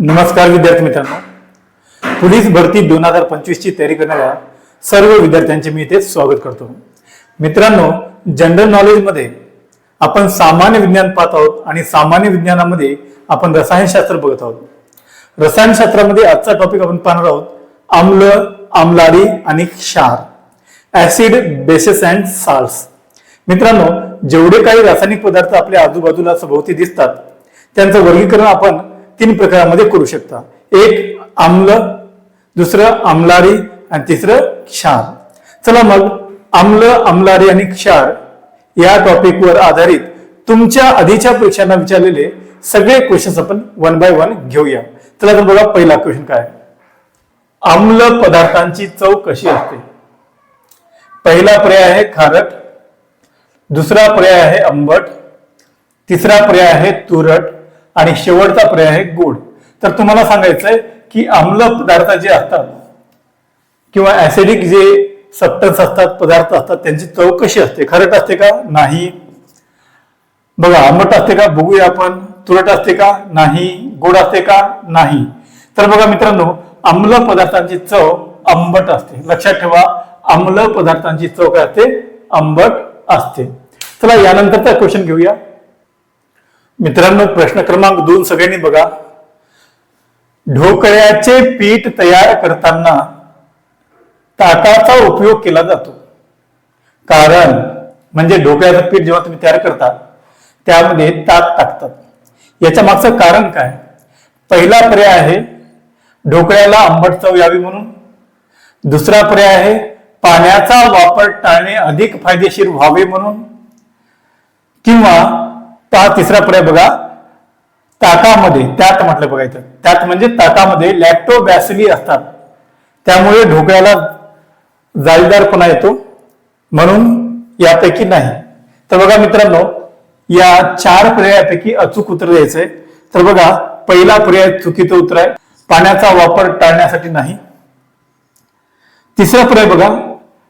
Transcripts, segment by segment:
नमस्कार विद्यार्थी मित्रांनो. पोलीस भरती दोन हजार पंचवीसची तयारी करणाऱ्या सर्व विद्यार्थ्यांचे मी इथे स्वागत करतो. मित्रांनो जनरल नॉलेजमध्ये आपण सामान्य विज्ञान पाहत आहोत आणि सामान्य विज्ञानामध्ये आपण रसायनशास्त्र बघत आहोत. रसायनशास्त्रामध्ये आजचा टॉपिक आपण पाहणार आहोत आम्ल आम्लारी आणि क्षार ऍसिड बेसेस अँड साल्स मित्रांनो जेवढे काही रासायनिक पदार्थ आपल्या आजूबाजूला सभोवती दिसतात त्यांचं वर्गीकरण आपण तीन प्रकारामध्ये करू शकता. एक आम्ल दुसरं आमलारी आणि तिसरं क्षार. चला मग आम्ल आमलारी आणि क्षार या टॉपिकवर आधारित तुमच्या आधीच्या परीक्षांना विचारलेले सगळे क्वेश्चन्स आपण वन बाय वन घेऊया. चला तर बघा पहिला क्वेश्चन काय? आहे? आम्ल पदार्थांची चव कशी असते? पहिला पर्याय आहे खारट दुसरा पर्याय आहे आंबट तिसरा पर्याय आहे तुरट आणि शेवटचा पर्याय आहे गोड. तर तुम्हाला सांगायचंय की आम्ल पदार्थ जे असतात किंवा ऍसिडिक जे सबटन्स असतात पदार्थ असतात त्यांची चव कशी असते? खारट असते का? नाही. बघा आंबट असते का? बघूया आपण. तुरट असते का? नाही. गोड असते का? नाही. तर बघा मित्रांनो आम्ल पदार्थांची चव आंबट असते. लक्षात ठेवा आम्ल पदार्थांची चव काय असते? आंबट असते. चला यानंतरचा क्वेश्चन घेऊया. मित्रांनो प्रश्न क्रमांक दोन सगळ्यांनी बघा. ढोकळ्याचे पीठ तयार करताना ताकाचा उपयोग केला जातो. कारण म्हणजे ढोकळ्याचं पीठ जेव्हा तुम्ही तयार करता त्यामध्ये ताक टाकतात. याच्या मागचं कारण काय? पहिला पर्याय आहे ढोकळ्याला आंबट चव यावी म्हणून. दुसरा पर्याय आहे पाण्याचा वापर टाळणे अधिक फायदेशीर व्हावे म्हणून. किंवा ता तिसरा पर्याय बघा. ताकामध्ये त्यात म्हटलं बघायचं त्यात म्हणजे ताकामध्ये लॅक्टोबॅसिली असतात. त्यामुळे ढोकळ्याला जाळीदारपणा येतो. म्हणून यापैकी नाही. तर बघा मित्रांनो या चार पर्यायापैकी अचूक उत्तर द्यायचंय. तर बघा पहिला पर्याय चुकीचं उत्तर आहे. पाण्याचा वापर टाळण्यासाठी नाही. तिसरा पर्याय बघा.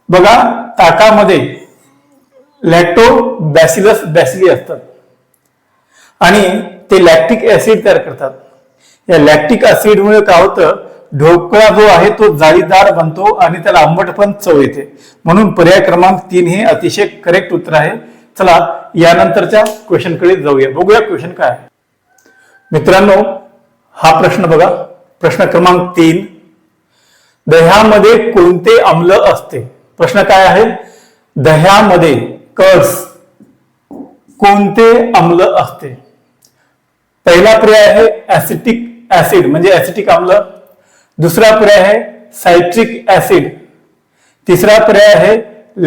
बघा ताकामध्ये लॅक्टो बॅसिलस बॅसिली असतात. आणि ते लॅक्टिक ऍसिड तयार करतात. या लॅक्टिक ऍसिडमुळे काय होतं? ढोकळा जो आहे तो जाळीदार बनतो आणि त्याला आंबट पण चव येते. म्हणून पर्याय क्रमांक तीन हे अतिशय करेक्ट उत्तर आहे. चला यानंतरच्या क्वेश्चनकडे जाऊया. बघूया क्वेश्चन काय आहे. मित्रांनो हा प्रश्न बघा. प्रश्न क्रमांक तीन. दह्यामध्ये कोणते आम्ल असते? प्रश्न काय आहे? दह्यामध्ये कस कोणते आम्ल असते? पहिला पर्याय आहे ऍसिटिक ऍसिड म्हणजे ऍसिटिक आम्ल. दुसरा पर्याय आहे सायट्रिक ऍसिड तिसरा पर्याय आहे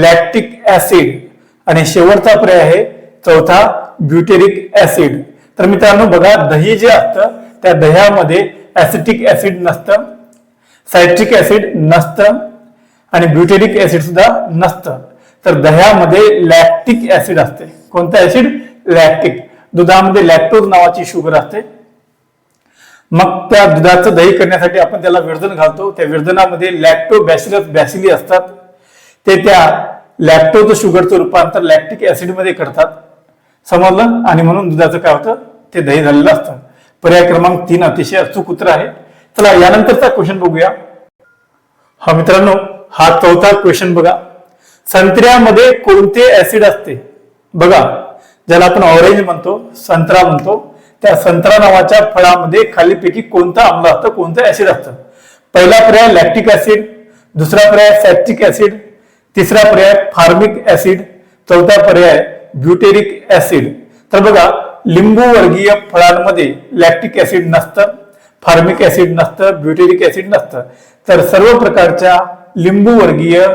लॅक्टिक ऍसिड आणि शेवटचा पर्याय आहे चौथा ब्युटेरिक ऍसिड तर मित्रांनो बघा दही जे असतं त्या दह्यामध्ये ऍसिटिक ऍसिड नसतं सायट्रिक ऍसिड नसतं आणि ब्युटेरिक ऍसिड सुद्धा नसतं. तर दह्यामध्ये लॅक्टिक ऍसिड असते. कोणतं ऍसिड लॅक्टिक. दुधामध्ये लॅक्टोज नावाची शुगर असते. मग त्या दुधाचं दही करण्यासाठी आपण त्याला विरजन घालतो. त्या विरजनामध्ये लॅक्टो बॅसिलस बॅसिली असतात. ते त्या लॅक्टोज शुगरचं रूपांतर लॅक्टिक ऍसिडमध्ये करतात. समजलं? आणि म्हणून दुधाचं काय होतं? ते दही झालेलं असतं. पर्याय क्रमांक तीन अतिशय अचूक उत्तर आहे. चला यानंतरचा क्वेश्चन बघूया. हा मित्रांनो हा चौथा क्वेश्चन बघा. संत्र्यामध्ये कोणते ऍसिड असते? बघा. ज्याला आपण ऑरेंज म्हणतो संत्रा म्हणतो त्या संत्रा नावाच्या फळामध्ये खालीपैकी कोणतं आम्ल असतं कोणतं ऍसिड असतं? पहिला पर्याय लॅक्टिक ऍसिड दुसरा पर्याय सॅक्टिक ऍसिड तिसरा पर्याय फार्मिक ऍसिड चौथा पर्याय ब्युटेरिक ऍसिड तर बघा लिंबू वर्गीय फळांमध्ये लॅक्टिक ऍसिड नसतं फार्मिक ऍसिड नसतं ब्युटेरिक ऍसिड नसतं. तर सर्व प्रकारच्या लिंबू वर्गीय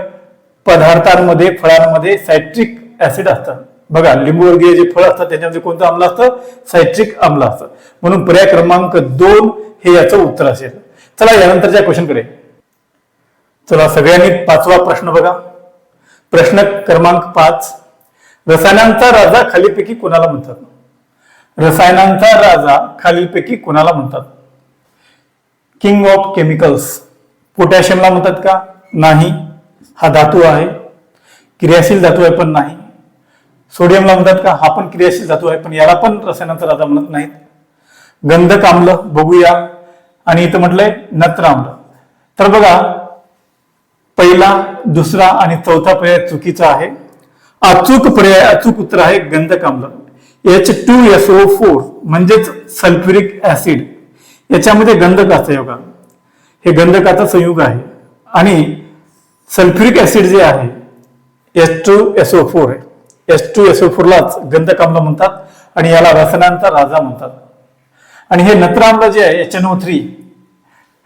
पदार्थांमध्ये फळांमध्ये सायट्रिक ऍसिड असतं. बघा लिंबूवर्गीय जे फळ असतात त्याच्यामध्ये कोणतं आम्ल असतं? सायट्रिक आम्ल असतं. म्हणून पर्याय क्रमांक दोन हे याचं उत्तर असेल. चला यानंतरच्या क्वेश्चनकडे चला सगळ्यांनी पाचवा प्रश्न बघा. प्रश्न क्रमांक पाच. रसायनांचा राजा खालीपैकी कोणाला म्हणतात? रसायनांचा राजा खालीलपैकी कोणाला म्हणतात? किंग ऑफ केमिकल्स पोटॅशियमला म्हणतात का? नाही. हा धातू आहे. क्रियाशील धातू आहे पण नाही. सोडियमला म्हणतात का हा पण क्रियाशील धातू आहे पण याला पण रसायनाचा राजा म्हणत नाहीत. गंधक आम्ल बघूया. आणि इथं म्हटलंय नत्र आम्ल. तर बघा पहिला दुसरा आणि चौथा पर्याय चुकीचा आहे. अचूक पर्याय अचूक उत्तर आहे गंधक आम्ल. H two S O four म्हणजेच सल्फ्युरिक ऍसिड याच्यामध्ये गंधक असतं बघा. हे गंधकाचं संयुग आहे. आणि सल्फ्युरिक ऍसिड जे आहे H two S O four आहे. एस टू एस ओ फोरलाच गंधक म्हणतात आणि याला रसनांचा राजा म्हणतात. आणि हे नत्र जे आहे एच एन ओ थ्री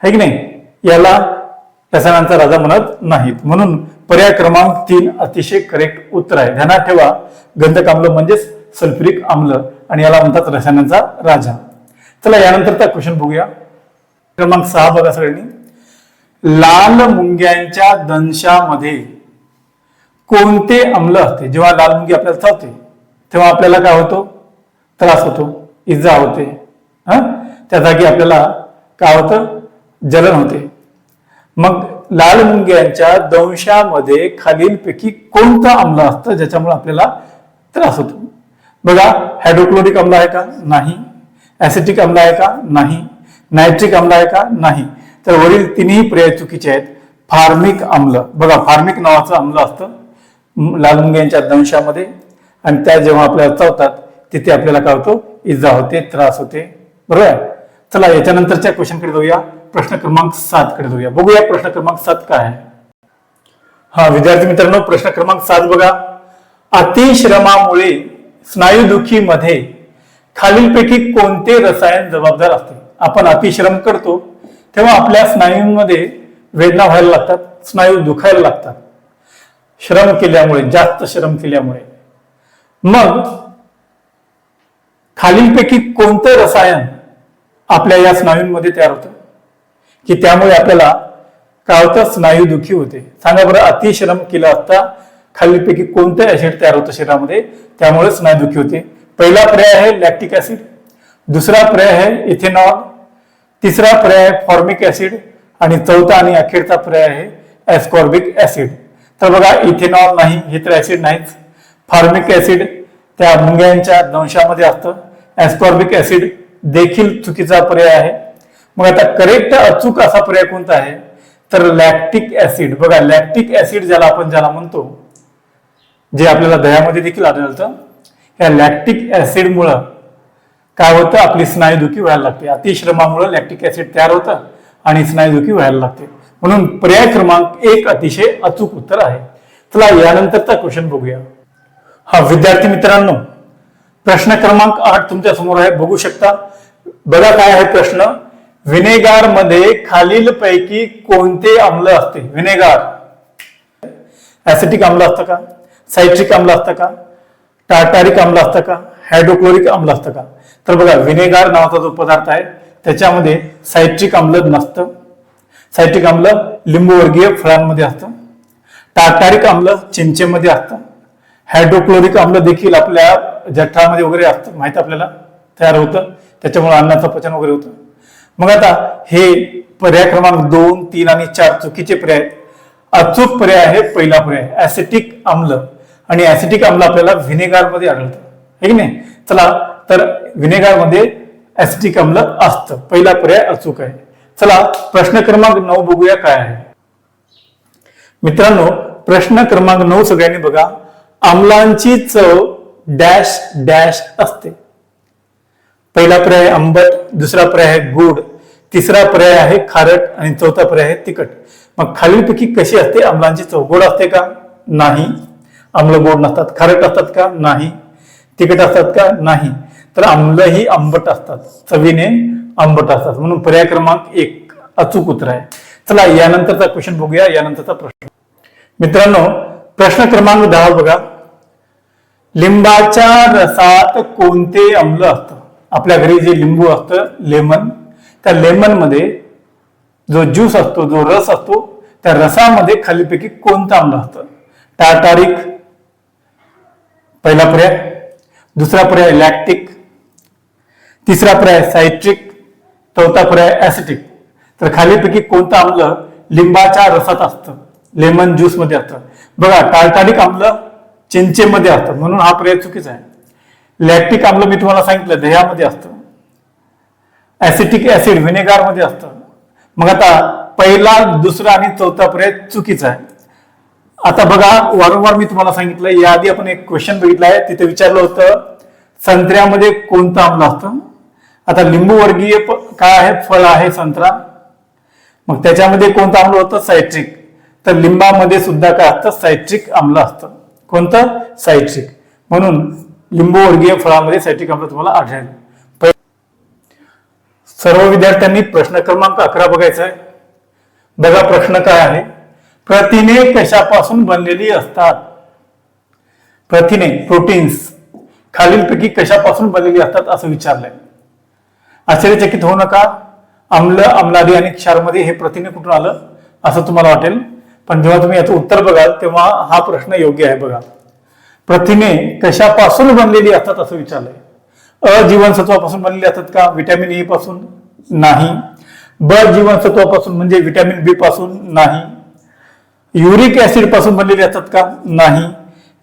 है की नाही? याला रसायनांचा राजा म्हणत नाहीत. म्हणून पर्याय क्रमांक तीन अतिशय करेक्ट उत्तर आहे. ध्यानात ठेवा गंधक आम्ल म्हणजेच सल्फ्युरिक आम्ल आणि याला म्हणतात रसायनांचा राजा. चला यानंतरचा क्वेश्चन बघूया. क्रमांक सहा बघा सगळ्यांनी. लाल मुंग्यांच्या दंशामध्ये कोणते आम्ल असते? जेव्हा लाल मुंगी आपल्याला चावते तेव्हा आपल्याला काय होतो? त्रास होतो इजा होते. हा? त्या जागी आपल्याला काय होतं? जलन होते. मग लाल मुंग्यांच्या दंशामध्ये खालीलपैकी कोणतं आम्ल असतं? ज्याच्यामुळे आपल्याला त्रास होतो. बघा हायड्रोक्लोरिक आम्ल आहे का? नाही. ऍसिटिक आम्ल आहे का? नाही. नायट्रिक आम्ल आहे का? नाही. तर वरील तिन्ही पर्याय चुकीचे आहेत. फार्मिक आम्ल बघा फार्मिक नावाचं आम्ल असतं. म- लाल मुंग्यांच्या दंशामध्ये. आणि त्या जेव्हा आपल्याला चावतात तिथे आपल्याला काय होतो? इजा होते त्रास होते. बरोबर आहे? चला याच्यानंतरच्या क्वेश्चनकडे जाऊया. प्रश्न क्रमांक सात कडे जाऊया. बघूया प्रश्न क्रमांक सात काय आहे. हा विद्यार्थी मित्रांनो प्रश्न क्रमांक सात बघा. अतिश्रमामुळे स्नायुदुखीमध्ये खालीलपैकी कोणते रसायन जबाबदार असते आपण अतिश्रम करतो तेव्हा आपल्या स्नायूंमध्ये वेदना व्हायला लागतात स्नायू दुखायला लागतात. श्रम केल्यामुळे जास्त श्रम केल्यामुळे. मग खालीलपैकी कोणतं रसायन आपल्या या स्नायूंमध्ये तयार होतं? की त्यामुळे आपल्याला काय होतं स्नायू दुखी होते. सांगा बरं अतिश्रम केला असता खालीलपैकी कोणतं ऍसिड तयार होतं शरीरामध्ये? त्यामुळे स्नायू दुखी होते. पहिला पर्याय आहे लॅक्टिक ऍसिड दुसरा पर्याय आहे इथेनॉल तिसरा पर्याय आहे फॉर्मिक ऍसिड आणि चौथा आणि अखेरचा पर्याय आहे ऍस्कॉर्बिक ऍसिड तर बघा इथेनॉल नाही हे तर ऍसिड नाहीच. फॉर्मिक ऍसिड त्या मुंग्यांच्या दंशामध्ये असतं. ऍस्कॉर्बिक ऍसिड देखील चुकीचा पर्याय आहे. मग आता करेक्ट अचूक असा पर्याय कोणता आहे? तर लॅक्टिक ऍसिड बघा लॅक्टिक ऍसिड ज्याला आपण ज्याला म्हणतो जे आपल्याला दह्यामध्ये देखील आढळतं या लॅक्टिक ऍसिडमुळं काय होतं? आपली स्नायुदुखी व्हायला लागते. अतिश्रमामुळे लॅक्टिक ऍसिड तयार होतं आणि स्नायुदुखी व्हायला लागते. म्हणून पर्याय क्रमांक एक अतिशय अचूक उत्तर आहे. चला यानंतरचा क्वेश्चन बघूया. हा विद्यार्थी मित्रांनो प्रश्न क्रमांक आठ तुमच्यासमोर आहे. बघू शकता. बघा काय आहे प्रश्न. विनेगारमध्ये खालील पैकी कोणते आम्ल असते? विनेगार. ऍसिटिक आम्ल असतं का? सायट्रिक आम्ल असतं का? टार्टारिक आम्ल असतं का? हायड्रोक्लोरिक आम्ल असतं का? तर बघा विनेगार नावाचा जो पदार्थ आहे त्याच्यामध्ये सायट्रिक आम्ल नसतं. सायट्रिक आम्ल लिंबूवर्गीय फळांमध्ये असतं. टार्टारिक आम्ल चिंचेमध्ये असतं. हायड्रोक्लोरिक आम्ल देखील आपल्या जठरामध्ये वगैरे असतं माहिती आपल्याला? तयार होतं. त्याच्यामुळे अन्नाचं पचन वगैरे होतं. मग आता हे पर्याय क्रमांक दोन तीन आणि चार चुकीचे पर्याय आहेत. अचूक पर्याय आहे पहिला पर्याय ऍसिटिक आम्ल. आणि ऍसिटिक आम्ल आपल्याला व्हिनेगारमध्ये आढळतं. हे की नाही? चला तर व्हिनेगारमध्ये ऍसिटिक आम्ल असतं. पहिला पर्याय अचूक आहे. चला प्रश्न क्रमांक नऊ बघूया काय आहे. मित्रांनो प्रश्न क्रमांक नऊ सगळ्यांनी बघा. आमलांची चव डॅश डॅश असते. पहिला पर्याय आंबट दुसरा पर्याय आहे गोड तिसरा पर्याय आहे खारट आणि चौथा पर्याय आहे तिखट. मग खालीलपैकी कशी असते? आमलांची चव गोड असते का? नाही. आम्ल गोड नसतात. खारट असतात का? नाही. तिखट असतात का? नाही. तर आम्ल ही आंबट असतात. चवीने आंबट असतात. म्हणून पर्याय क्रमांक एक अचूक उत्तर आहे. चला यानंतरचा क्वेश्चन बघूया. यानंतरचा प्रश्न. मित्रांनो प्रश्न क्रमांक दहा बघा. लिंबाच्या रसात कोणते आम्ल असतं? आपल्या घरी जे लिंबू असतं लेमन त्या लेमनमध्ये जो ज्यूस असतो जो रस असतो त्या रसामध्ये खालीपैकी कोणतं आम्ल असतं? टार्टारिक पहिला पर्याय. दुसरा पर्याय लॅक्टिक. तिसरा पर्याय सायट्रिक. चौथा पर्याय ऍसिटिक तर खालीपैकी कोणतं आम्ल लिंबाच्या रसात असतं? लेमन ज्यूसमध्ये असतं. बघा टार्टारिक आम्ल चिंचेमध्ये असतं. म्हणून हा पर्याय चुकीचा आहे. लॅक्टिक आम्ल मी तुम्हाला सांगितलं दह्यामध्ये असतं. ऍसिटिक ऍसिड व्हिनेगारमध्ये असतं. मग आता पहिला दुसरा आणि चौथा पर्याय चुकीचा आहे. आता बघा वारंवार मी तुम्हाला सांगितलं याआधी आपण एक क्वेश्चन बघितला आहे. तिथे विचारलं होतं संत्र्यामध्ये कोणतं आम्ल असतं? आता लिंबूवर्गीय काय आहे? फळ आहे संत्रा. मग त्याच्यामध्ये कोणतं आम्ल होतं? सायट्रिक. तर लिंबामध्ये सुद्धा काय असतं? सायट्रिक आम्ल असतं. कोणतं? सायट्रिक. म्हणून लिंबूवर्गीय फळामध्ये सायट्रिक आम्ल तुम्हाला आढळेल. सर्व विद्यार्थ्यांनी प्रश्न क्रमांक अकरा बघायचा आहे. बघा प्रश्न काय आहे. प्रथिने कशापासून बनलेली असतात? प्रथिने प्रोटीन्स खालीलपैकी कशापासून बनलेली असतात असं विचारलंय. आश्चर्यचकित होऊ नका. आम्ल आम्लारी आणि क्षारमध्ये हे प्रथिने कुठून आलं असं तुम्हाला वाटेल. पण जेव्हा तुम्ही याचं उत्तर बघाल तेव्हा हा प्रश्न योग्य आहे बघा. प्रथिने कशापासून बनलेली असतात असं विचारलंय. अ जीवनसत्वापासून बनलेली असतात का? विटॅमिन ए पासून नाही. ब जीवनसत्वापासून म्हणजे व्हिटॅमिन बी पासून नाही. युरिक ऍसिडपासून बनलेली असतात का? नाही.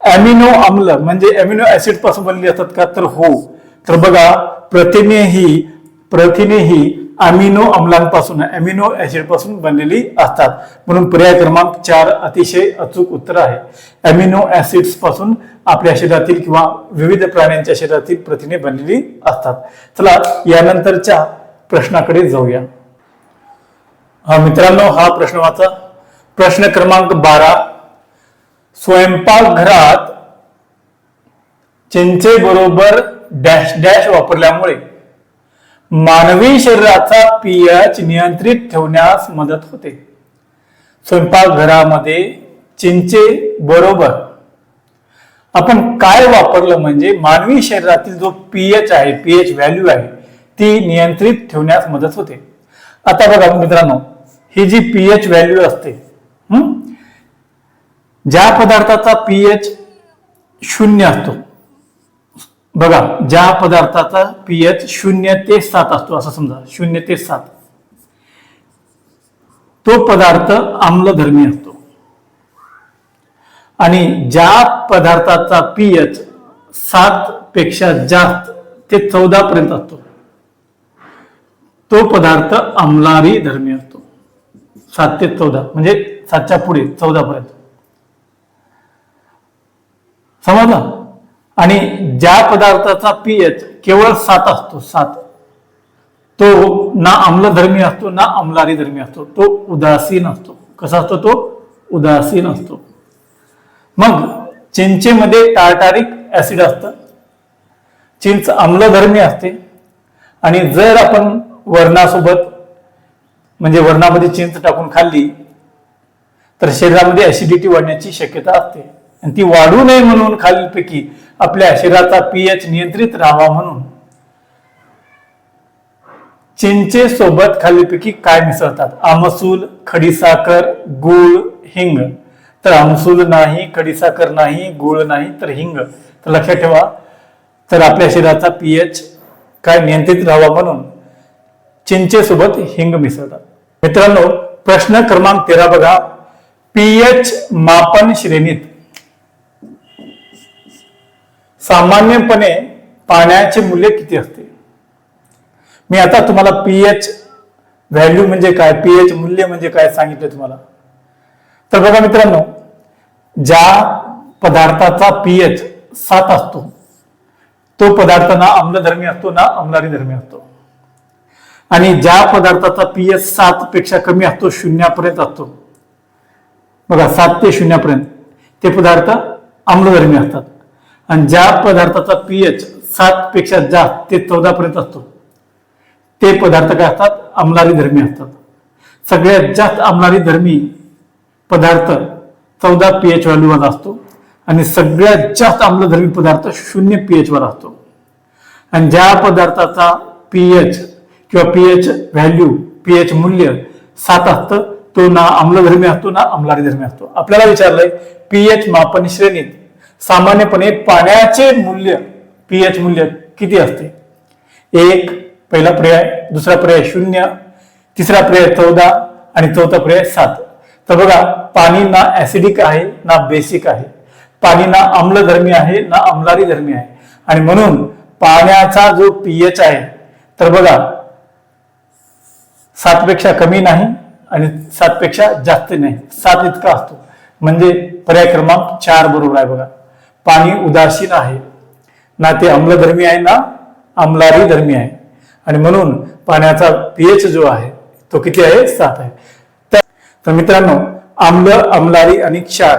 अॅमिनो आम्ल म्हणजे अॅमिनो ऍसिडपासून बनलेली असतात का? तर हो. तर बघा प्रथिने ही प्रथिने ही अमिनो अम्लांपासून अमिनो ऍसिडपासून बनलेली असतात. म्हणून पर्याय क्रमांक चार अतिशय अचूक उत्तर आहे. अमिनो ऍसिड्सपासून आपल्या शरीरातील किंवा विविध प्राण्यांच्या शरीरातील प्रथिने बनलेली असतात. चला यानंतरच्या प्रश्नाकडे जाऊया. हा मित्रांनो हा प्रश्न वाचा. प्रश्न क्रमांक बारा. स्वयंपाकघरात चिंचे बरोबर डॅश डॅश वापरल्यामुळे मानवी शरीराचा पीएच नियंत्रित ठेवण्यास मदत होते. स्वयंपाकघरामध्ये चिंचे बरोबर. आपण काय वापरलं म्हणजे मानवी शरीरातील जो पीएच आहे पीएच व्हॅल्यू आहे ती नियंत्रित ठेवण्यास मदत होते. आता बघा मित्रांनो ही जी पीएच व्हॅल्यू असते ज्या पदार्थाचा पीएच शून्य असतो बघा ज्या पदार्थाचा पीएच शून्य ते सात असतो असं समजा शून्य ते सात. तो पदार्थ आम्लधर्मी असतो. आणि ज्या पदार्थाचा पीएच सात पेक्षा जास्त ते चौदा पर्यंत असतो तो पदार्थ आम्लारी धर्मी असतो. सात ते चौदा म्हणजे सातच्या पुढे चौदा पर्यंत. समजलं? आणि ज्या पदार्थाचा पीएच केवळ सात असतो सात. तो ना आम्लधर्मी असतो ना आम्लारी धर्मी असतो. तो उदासीन असतो. कसा असतो तो? उदासीन असतो. मग चिंचेमध्ये टार्टारिक ऍसिड असतं. चिंच आम्लधर्मी असते. आणि जर आपण वर्णासोबत म्हणजे वर्णामध्ये चिंच टाकून खाल्ली तर शरीरामध्ये ऍसिडिटी वाढण्याची शक्यता असते. आणि ती वाढू नये म्हणून खालीलपैकी आपल्या शरीराचा पीएच नियंत्रित राहावा म्हणून चिंचे सोबत खालीलपैकी काय मिसळतात? आमसूल खडीसाखर गुळ हिंग. तर आमसूल नाही खडीसाखर नाही गुळ नाही तर हिंग. तर लक्षात ठेवा. तर आपल्या शरीराचा पीएच काय नियंत्रित राहावा म्हणून चिंचेसोबत हिंग मिसळतात. मित्रांनो प्रश्न क्रमांक तेरा बघा. पीएच मापन श्रेणीत सामान्यपणे पाण्याचे मूल्य किती असते? मी आता तुम्हाला पीएच व्हॅल्यू म्हणजे काय पीएच मूल्य म्हणजे काय सांगितलं तुम्हाला? तर बघा मित्रांनो ज्या पदार्थाचा पीएच सात असतो तो पदार्थ ना आम्लधर्मी असतो ना आम्लारी धर्मी असतो. आणि ज्या पदार्थाचा पीएच सात पेक्षा कमी असतो शून्यापर्यंत असतो. बघा सात ते शून्यापर्यंत. ते पदार्थ आम्लधर्मी असतात. आणि ज्या पदार्थाचा पीएच सात पेक्षा जास्त ते चौदा पर्यंत असतो ते पदार्थ काय असतात? अंमलारी धर्मी असतात. सगळ्यात जास्त अंमलारी धर्मी पदार्थ चौदा पीएच व्हॅल्यूवाला असतो आणि सगळ्यात जास्त आम्लधर्मी पदार्थ शून्य पीएच वर असतो. आणि ज्या पदार्थाचा पीएच किंवा पीएच व्हॅल्यू पीएच मूल्य सात असतं तो ना आम्लधर्मी असतो ना आम्लारी धर्मी असतो. आपल्याला विचारलंय पीएच मापन श्रेणीत सामान्यपणे पाण्याचे मूल्य पीएच मूल्य किती असते? एक पहिला पर्याय दुसरा पर्याय शून्य तिसरा पर्याय चौदा आणि चौथा पर्याय सात. तर बघा पाणी ना ऍसिडिक आहे ना बेसिक आहे. पाणी ना आम्लधर्मी आहे ना आम्लारी धर्मी आहे. आणि म्हणून पाण्याचा जो पीएच आहे तर बघा सातपेक्षा कमी नाही आणि सातपेक्षा जास्त नाही. सात इतका असतो. म्हणजे पर्याय क्रमांक चार बरोबर आहे बघा. पाणी उदासीन आहे. ना ते आम्लधर्मी आहे ना आम्लारी धर्मी आहे. आणि म्हणून पाण्याचा पीएच जो आहे तो किती आहे? सात आहे. तर- मित्रांनो आम्ल आम्लारी आणि क्षार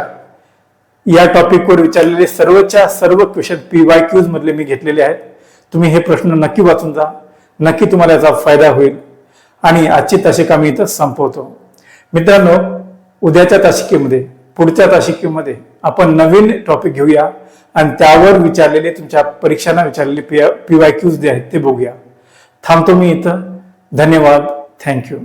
या टॉपिकवर विचारलेले सर्वच्या सर्व क्वेश्चन पी वाय क्यूज मधले मी घेतलेले आहेत. तुम्ही हे प्रश्न नक्की वाचून जा. नक्की तुम्हाला याचा फायदा होईल. आणि आजची तासिका मी इथं संपवतो. मित्रांनो उद्याच्या तासिकेमध्ये पुढच्या तासिकेमध्ये आपण नवीन टॉपिक घेऊया. आणि त्यावर विचारलेले तुमच्या परीक्षांना विचारलेले पी पी वाय क्यूज जे आहेत ते बघूया. थांबतो मी इथं. धन्यवाद. थँक्यू